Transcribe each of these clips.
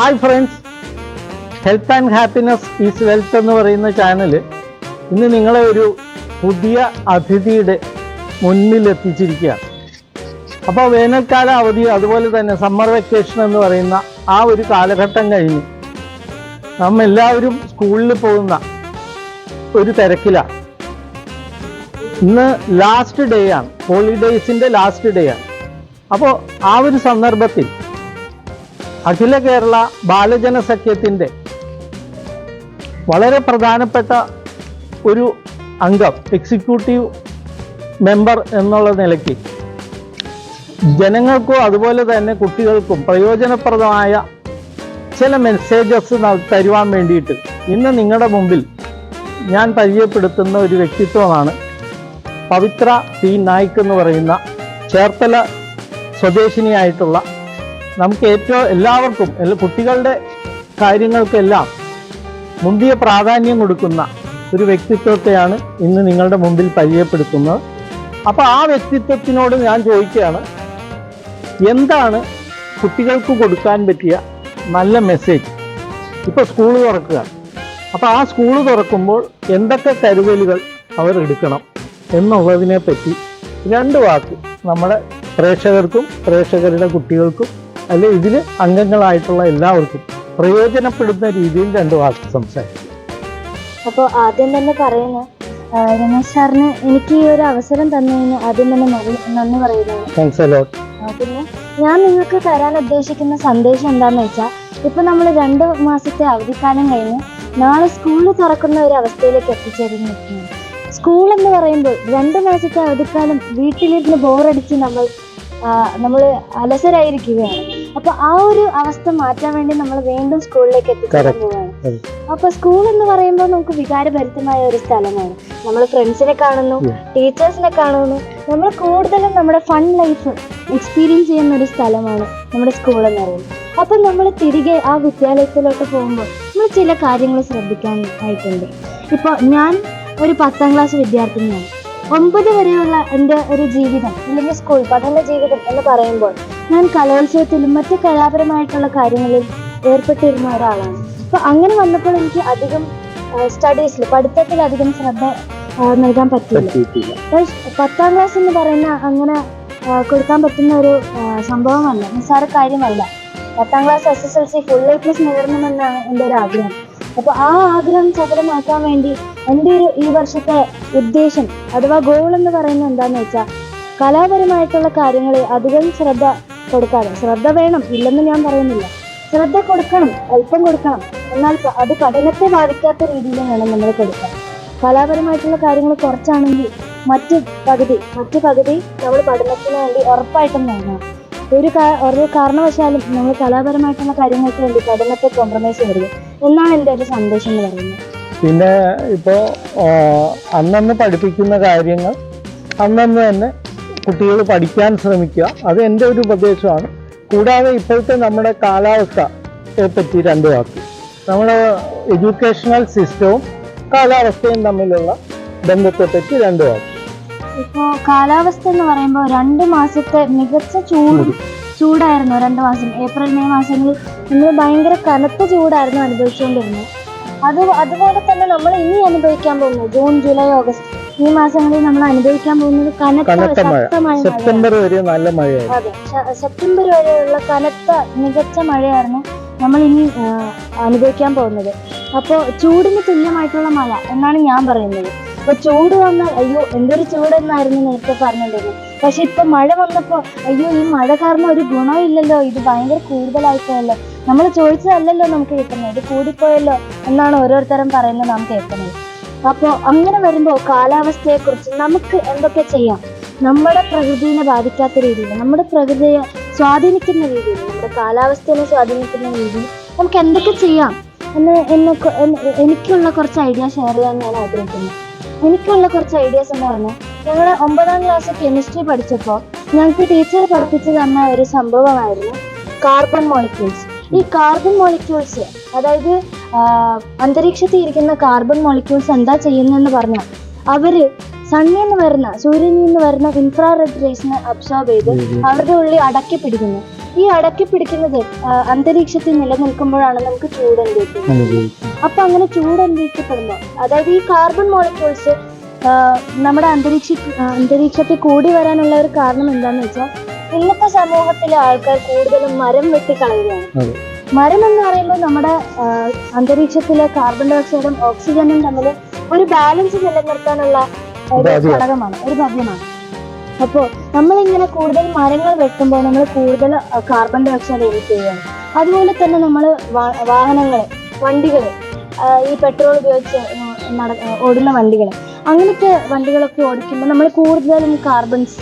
Hi friends health and happiness is wealth എന്ന് പറയുന്ന channel ഇന്ന് നിങ്ങളെ ഒരു പുതിയ അതിഥിയുടെ മുന്നിൽ എത്തിച്ചിരിക്കുകയാണ്. അപ്പോൾ വേനൽക്കാല അവധി അതുപോലെ തന്നെ സമ്മർ വെക്കേഷൻ എന്ന് പറയുന്ന ആ ഒരു കാലഘട്ടം കഴിഞ്ഞ് നമ്മെല്ലാവരും സ്കൂളിൽ പോകുന്ന ഒരു തിരക്കിലാണ്. ഇന്ന് ലാസ്റ്റ് ഡേ ആണ്. ഹോളിഡേയ്സിന്റെ ലാസ്റ്റ് ഡേ ആണ്. അപ്പോൾ ആ ഒരു സന്ദർഭത്തിൽ അഖില കേരള ബാലജന സഖ്യത്തിന്റെ വളരെ പ്രധാനപ്പെട്ട ഒരു അംഗം എക്സിക്യൂട്ടീവ് മെമ്പർ എന്നുള്ള നിലയ്ക്ക് ജനങ്ങൾക്കും അതുപോലെ തന്നെ കുട്ടികൾക്കും പ്രയോജനപ്രദമായ ചില മെസ്സേജസ് തരുവാൻ വേണ്ടിയിട്ട് ഇന്ന് നിങ്ങളുടെ മുമ്പിൽ ഞാൻ പരിചയപ്പെടുത്തുന്ന ഒരു വ്യക്തിത്വമാണ് പവിത്ര പി നായിക് എന്ന് പറയുന്ന ചേർത്തല സ്വദേശിനിയായിട്ടുള്ള നമുക്ക് ഏറ്റവും എല്ലാവർക്കും കുട്ടികളുടെ കാര്യങ്ങൾക്കെല്ലാം മുന്തിയ പ്രാധാന്യം കൊടുക്കുന്ന ഒരു വ്യക്തിത്വത്തെയാണ് ഇന്ന് നിങ്ങളുടെ മുമ്പിൽ പരിചയപ്പെടുത്തുന്നത്. അപ്പോൾ ആ വ്യക്തിത്വത്തിനോട് ഞാൻ ചോദിക്കുകയാണ് എന്താണ് കുട്ടികൾക്ക് കൊടുക്കാൻ പറ്റിയ നല്ല മെസ്സേജ് ഇപ്പോൾ സ്കൂൾ തുറക്കുക. അപ്പോൾ ആ സ്കൂൾ തുറക്കുമ്പോൾ എന്തൊക്കെ കരുതലുകൾ അവർ എടുക്കണം എന്നുള്ളതിനെ പറ്റി രണ്ട് വാക്ക് നമ്മുടെ പ്രേക്ഷകർക്കും പ്രേക്ഷകരുടെ കുട്ടികൾക്കും അല്ലെ ഇതിൽ അംഗങ്ങളായിട്ടുള്ള എല്ലാവർക്കും പ്രയോജനപ്പെടുന്ന രീതിയിൽ രണ്ട് വാക്ക് സംസാരിക്കും. അപ്പോൾ ആദ്യം തന്നെ പറയുന്നു രമേശ് സാറിന് എനിക്ക് ഈ ഒരു അവസരം തന്നതിന് ആദ്യം തന്നെ നന്ദി- പറയുന്നു. പിന്നെ ഞാൻ നിങ്ങൾക്ക് തരാൻ ഉദ്ദേശിക്കുന്ന സന്ദേശം എന്താണെന്ന് വെച്ചാൽ ഇപ്പം നമ്മൾ രണ്ട് മാസത്തെ അവധിക്കാലം കഴിഞ്ഞ് നാളെ സ്കൂൾ തുറക്കുന്ന ഒരു അവസ്ഥയിലേക്ക് എത്തിച്ചേർന്നിരിക്കുന്നു സ്കൂൾ എന്ന് പറയുമ്പോൾ രണ്ട് മാസത്തെ അവധിക്കാലം വീട്ടിലിരുന്ന് ബോറടിച്ച് നമ്മൾ നമ്മൾ അലസരായിരിക്കുകയാണ്. അപ്പോൾ ആ ഒരു അവസ്ഥ മാറ്റാൻ വേണ്ടി നമ്മൾ വീണ്ടും സ്കൂളിലേക്ക് എത്തി. അപ്പൊ സ്കൂൾ എന്ന് പറയുമ്പോൾ നമുക്ക് വികാരഭരിതമായ ഒരു സ്ഥലമാണ്. നമ്മൾ ഫ്രണ്ട്സിനെ കാണുന്നു ടീച്ചേഴ്സിനെ കാണുന്നു. നമ്മൾ കൂടുതലും നമ്മുടെ ഫൺ ലൈഫ് എക്സ്പീരിയൻസ് ചെയ്യുന്ന ഒരു സ്ഥലമാണ് നമ്മുടെ സ്കൂൾ എന്ന് പറയുന്നത്. അപ്പൊ നമ്മൾ തിരികെ ആ വിദ്യാലയത്തിലോട്ട് പോകുമ്പോൾ നമ്മൾ ചില കാര്യങ്ങൾ ശ്രദ്ധിക്കാൻ ആയിട്ടുണ്ട് ഇപ്പോൾ ഞാൻ ഒരു പത്താം ക്ലാസ് വിദ്യാർത്ഥിനിയാണ്. ഒമ്പത് വരെയുള്ള എന്റെ ഒരു ജീവിതം അല്ലെങ്കിൽ സ്കൂൾ പഠന ജീവിതം എന്ന് പറയുമ്പോൾ ഞാൻ കലോത്സവത്തിലും മറ്റ് കലാപരമായിട്ടുള്ള കാര്യങ്ങളിൽ ഏർപ്പെട്ടിരുന്ന ഒരാളാണ്. അപ്പൊ അങ്ങനെ വന്നപ്പോൾ എനിക്ക് അധികം സ്റ്റഡീസിൽ പഠിത്തത്തിൽ അധികം ശ്രദ്ധ നൽകാൻ പറ്റില്ല പത്താം ക്ലാസ് എന്ന് പറയുന്ന അങ്ങനെ കൊടുക്കാൻ പറ്റുന്ന ഒരു സംഭവമല്ല നിസ്സാര കാര്യമല്ല. പത്താം class S S L C full A plus നേടണമെന്നാണ് എന്റെ ഒരു ആഗ്രഹം. അപ്പോൾ ആ ആഗ്രഹം സഫലമാക്കാൻ വേണ്ടി എന്റെ ഒരു ഈ വർഷത്തെ ഉദ്ദേശം അഥവാ ഗോൾ എന്ന് പറയുന്നത് എന്താണെന്ന് വെച്ചാൽ കലാപരമായിട്ടുള്ള കാര്യങ്ങളിൽ അധികം ശ്രദ്ധ കൊടുക്കാതെ. ശ്രദ്ധ വേണം ഇല്ലെന്ന് ഞാൻ പറയുന്നില്ല. ശ്രദ്ധ കൊടുക്കണം അല്പം കൊടുക്കണം. എന്നാൽ അത് പഠനത്തെ ബാധിക്കാത്ത രീതിയിൽ വേണം നമ്മൾ കൊടുക്കാൻ. കലാപരമായിട്ടുള്ള കാര്യങ്ങൾ കുറച്ചാണെങ്കിൽ മറ്റ് പകുതി മറ്റ് പകുതി നമ്മൾ പഠനത്തിന് വേണ്ടി ഉറപ്പായിട്ടും നൽകണം ഒരു ഒരു കാരണവശാലും നമ്മൾ കലാപരമായിട്ടുള്ള കാര്യങ്ങൾക്ക് വേണ്ടി പഠനത്തെ കോംപ്രമൈസ് ചെയ്യരുത്. എന്നാണ് എന്റെ ഒരു സന്ദേശം എന്ന് പറയുന്നത്. പിന്നെ ഇപ്പോൾ അന്നന്ന് പഠിപ്പിക്കുന്ന കാര്യങ്ങൾ അന്നന്ന് തന്നെ കുട്ടികൾ പഠിക്കാൻ ശ്രമിക്കുക. അത് എന്റെ ഒരു ഉപദേശമാണ്. കൂടാതെ ഇപ്പോഴത്തെ നമ്മുടെ കാലാവസ്ഥയെ പറ്റി രണ്ട് വാക്ക്. നമ്മുടെ എഡ്യൂക്കേഷണൽ സിസ്റ്റവും കാലാവസ്ഥയും തമ്മിലുള്ള ബന്ധത്തെ പറ്റി രണ്ട് വാക്ക്. ഇപ്പോൾ കാലാവസ്ഥ എന്ന് പറയുമ്പോൾ രണ്ട് മാസത്തെ മികച്ച ചൂട് ചൂടായിരുന്നു രണ്ട് മാസം. ഏപ്രിൽ മെയ് മാസങ്ങളിൽ നമ്മൾ ഭയങ്കര കനത്ത ചൂടായിരുന്നു അനുഭവിച്ചുകൊണ്ടിരുന്നത്. അത് അതുപോലെ തന്നെ നമ്മൾ ഇനി അനുഭവിക്കാൻ പോകുന്നത് ജൂൺ ജൂലൈ ഓഗസ്റ്റ്. ഈ മാസങ്ങളിൽ നമ്മൾ അനുഭവിക്കാൻ പോകുന്നത് കനത്ത ശക്തമായ സെപ്റ്റംബർ വരെ നല്ല മഴയായിരുന്നു. സെപ്റ്റംബർ വരെയുള്ള കനത്ത മികച്ച മഴയായിരുന്നു നമ്മൾ ഇനി അനുഭവിക്കാൻ പോകുന്നത്. അപ്പോൾ ചൂടിന് തുല്യമായിട്ടുള്ള മഴ എന്നാണ് ഞാൻ പറയുന്നത്. അപ്പോൾ ചൂട് വന്നാൽ അയ്യോ എന്തൊരു ചൂടെന്നായിരുന്നു നേരത്തെ പറഞ്ഞിട്ടുണ്ടായിരുന്നത് പക്ഷെ ഇപ്പൊ മഴ വന്നപ്പോൾ അയ്യോ ഈ മഴ കാരണം ഒരു ഗുണമില്ലല്ലോ ഇത് ഭയങ്കര കൂടുതലായിപ്പോയല്ലോ. നമ്മൾ ചോദിച്ചതല്ലല്ലോ നമുക്ക് കിട്ടുന്നത്. ഇത് കൂടിപ്പോയല്ലോ എന്നാണ് ഓരോരുത്തരും പറയുന്നത് നാം കേൾക്കുന്നത്. അപ്പോൾ അങ്ങനെ വരുമ്പോൾ കാലാവസ്ഥയെക്കുറിച്ച് നമുക്ക് എന്തൊക്കെ ചെയ്യാം? നമ്മുടെ പ്രകൃതിനെ ബാധിക്കാത്ത രീതിയിൽ നമ്മുടെ പ്രകൃതിയെ സ്വാധീനിക്കുന്ന രീതിയിൽ നമ്മുടെ കാലാവസ്ഥയെ സ്വാധീനിക്കുന്ന രീതിയിൽ നമുക്ക് എന്തൊക്കെ ചെയ്യാം എന്ന് എന്നെ കൊ- എനിക്കുള്ള കുറച്ച് ഐഡിയ ഷെയർ ചെയ്യാൻ ഞാൻ ആഗ്രഹിക്കുന്നു. എനിക്കുള്ള കുറച്ച് ഐഡിയാസ് എന്ന് പറഞ്ഞാൽ ഞങ്ങൾ ഒമ്പതാം ക്ലാസ് കെമിസ്ട്രി പഠിച്ചപ്പോൾ ഞങ്ങൾക്ക് ടീച്ചർ പഠിപ്പിച്ചു തന്ന ഒരു സംഭവമായിരുന്നു കാർബൺ മോളിക്യൂൾസ് ഈ കാർബൺ മോളിക്യൂൾസ് അതായത് അന്തരീക്ഷത്തിൽ ഇരിക്കുന്ന കാർബൺ മോളിക്യൂൾസ് എന്താ ചെയ്യുന്നതെന്ന് പറഞ്ഞാൽ അവർ സണ്ണിൽ നിന്ന് വരുന്ന സൂര്യനിൽ നിന്ന് വരുന്ന ഇൻഫ്രാറെഡ് റേസിനെ അബ്സോർബ് ചെയ്ത് അവരുടെ ഉള്ളിൽ അടക്കി പിടിക്കുന്നു. ഈ അടക്കി പിടിക്കുന്നത് അന്തരീക്ഷത്തിൽ നിലനിൽക്കുമ്പോഴാണ് നമുക്ക് ചൂട് അനുഭവിക്കുന്നത് അനുഭവിക്കുന്നു അപ്പൊ അങ്ങനെ ചൂട് അനുഭവിക്കപ്പെടുമ്പോൾ അതായത് ഈ കാർബൺ മോളിക്യൂൾസ് നമ്മുടെ അന്തരീക്ഷ അന്തരീക്ഷത്തിൽ കൂടി വരാനുള്ള ഒരു കാരണം എന്താണെന്ന് വെച്ചാൽ ഇന്നത്തെ സമൂഹത്തിലെ ആൾക്കാർ കൂടുതലും മരം വെട്ടിക്കളയുകയാണ്. മരം എന്ന് പറയുമ്പോൾ നമ്മുടെ അന്തരീക്ഷത്തിലെ കാർബൺ ഡയോക്സൈഡും ഓക്സിജനും തമ്മിൽ ഒരു ബാലൻസ് നിലനിർത്താനുള്ള ഒരു. ഘടകമാണ് ഒരു ഭാഗ്യമാണ്. അപ്പോൾ നമ്മളിങ്ങനെ കൂടുതൽ മരങ്ങൾ വെട്ടുമ്പോൾ നമ്മൾ കൂടുതൽ കാർബൺ ഡയോക്സൈഡ് ചെയ്യുകയാണ്. അതുപോലെ തന്നെ നമ്മൾ വാഹനങ്ങൾ വണ്ടികൾ ഈ പെട്രോൾ ഉപയോഗിച്ച് ഓടുന്ന വണ്ടികൾ അങ്ങനത്തെ വണ്ടികളൊക്കെ ഓടിക്കുമ്പോൾ നമ്മൾ കൂടുതലും കാർബൺസ്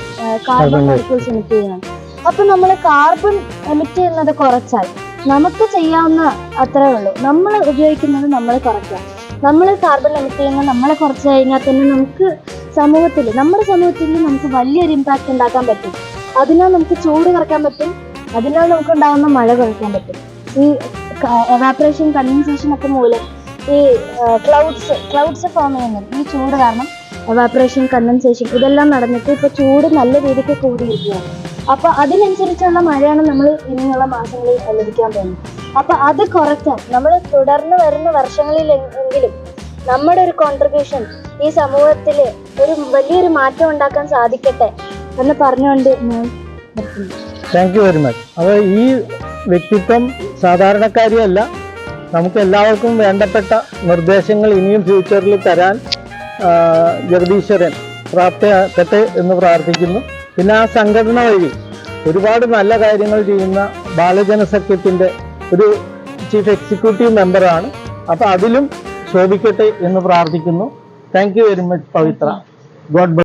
കാർബൺ മോളിക്യൂൾസ് എമിറ്റ് ചെയ്യുകയാണ് അപ്പൊ നമ്മൾ കാർബൺ എമിറ്റ് ചെയ്യുന്നത് കുറച്ചാൽ നമുക്ക് ചെയ്യാവുന്ന അത്രേ ഉള്ളൂ. നമ്മൾ ഉപയോഗിക്കുന്നത് നമ്മൾ കുറയ്ക്കുക നമ്മൾ കാർബൺ എമിറ്റ് ചെയ്യുന്നത് നമ്മളെ കുറച്ച് കഴിഞ്ഞാൽ തന്നെ നമുക്ക് സമൂഹത്തിൽ നമ്മുടെ സമൂഹത്തിൽ നമുക്ക് വലിയൊരു ഇമ്പാക്റ്റ് ഉണ്ടാക്കാൻ പറ്റും. അതിനാൽ നമുക്ക് ചൂട് കുറയ്ക്കാൻ പറ്റും. അതിനാൽ നമുക്ക് ഉണ്ടാകുന്ന മഴ കുറയ്ക്കാൻ പറ്റും. ഈ എവാപ്രേഷൻ കണ്ടൻസേഷൻ ഒക്കെ മൂലം ഈ ക്ലൗഡ്സ് ക്ലൗഡ്സ് ഫോം ചെയ്യുന്നത്. ഈ ചൂട് കാരണം എവാപ്പറേഷൻ കണ്ടൻസേഷൻ ഇതെല്ലാം നടന്നിട്ട് ഇപ്പൊ ചൂട് നല്ല രീതിക്ക് കൂടിയിരിക്കുകയാണ്. അപ്പോൾ അതിനനുസരിച്ചുള്ള മഴയാണ് നമ്മൾ ഇനിയുള്ള മാസങ്ങളിൽ ലഭിക്കാൻ പോകുന്നത്. അപ്പോൾ അത് കുറയ്ക്കാൻ നമ്മൾ തുടർന്ന് വരുന്ന വർഷങ്ങളിൽ എങ്കിലും നമ്മുടെ ഒരു കോൺട്രിബ്യൂഷൻ ഈ സമൂഹത്തിൽ ഒരു വലിയൊരു മാറ്റം ഉണ്ടാക്കാൻ സാധിക്കട്ടെ എന്ന് പറഞ്ഞുകൊണ്ട് ഞാൻ താങ്ക് യു വെരി മച്ച് അപ്പോൾ ഈ വ്യക്തിത്വം സാധാരണക്കാരിയല്ല നമുക്ക് എല്ലാവർക്കും വേണ്ടപ്പെട്ട നിർദ്ദേശങ്ങൾ ഇനിയും ഫ്യൂച്ചറിൽ തരാൻ ജഗദീശ്വരൻ പ്രാപ്തയാക്കട്ടെ എന്ന് പ്രാർത്ഥിക്കുന്നു. പിന്നെ ആ സംഘടന വഴി ഒരുപാട് നല്ല കാര്യങ്ങൾ ചെയ്യുന്ന ബാലജന സഖ്യത്തിന്റെ ഒരു ചീഫ് എക്സിക്യൂട്ടീവ് മെമ്പറാണ് അപ്പോൾ അതിലും ശോഭിക്കട്ടെ എന്ന് പ്രാർത്ഥിക്കുന്നു. Thank you very much Pavithra. God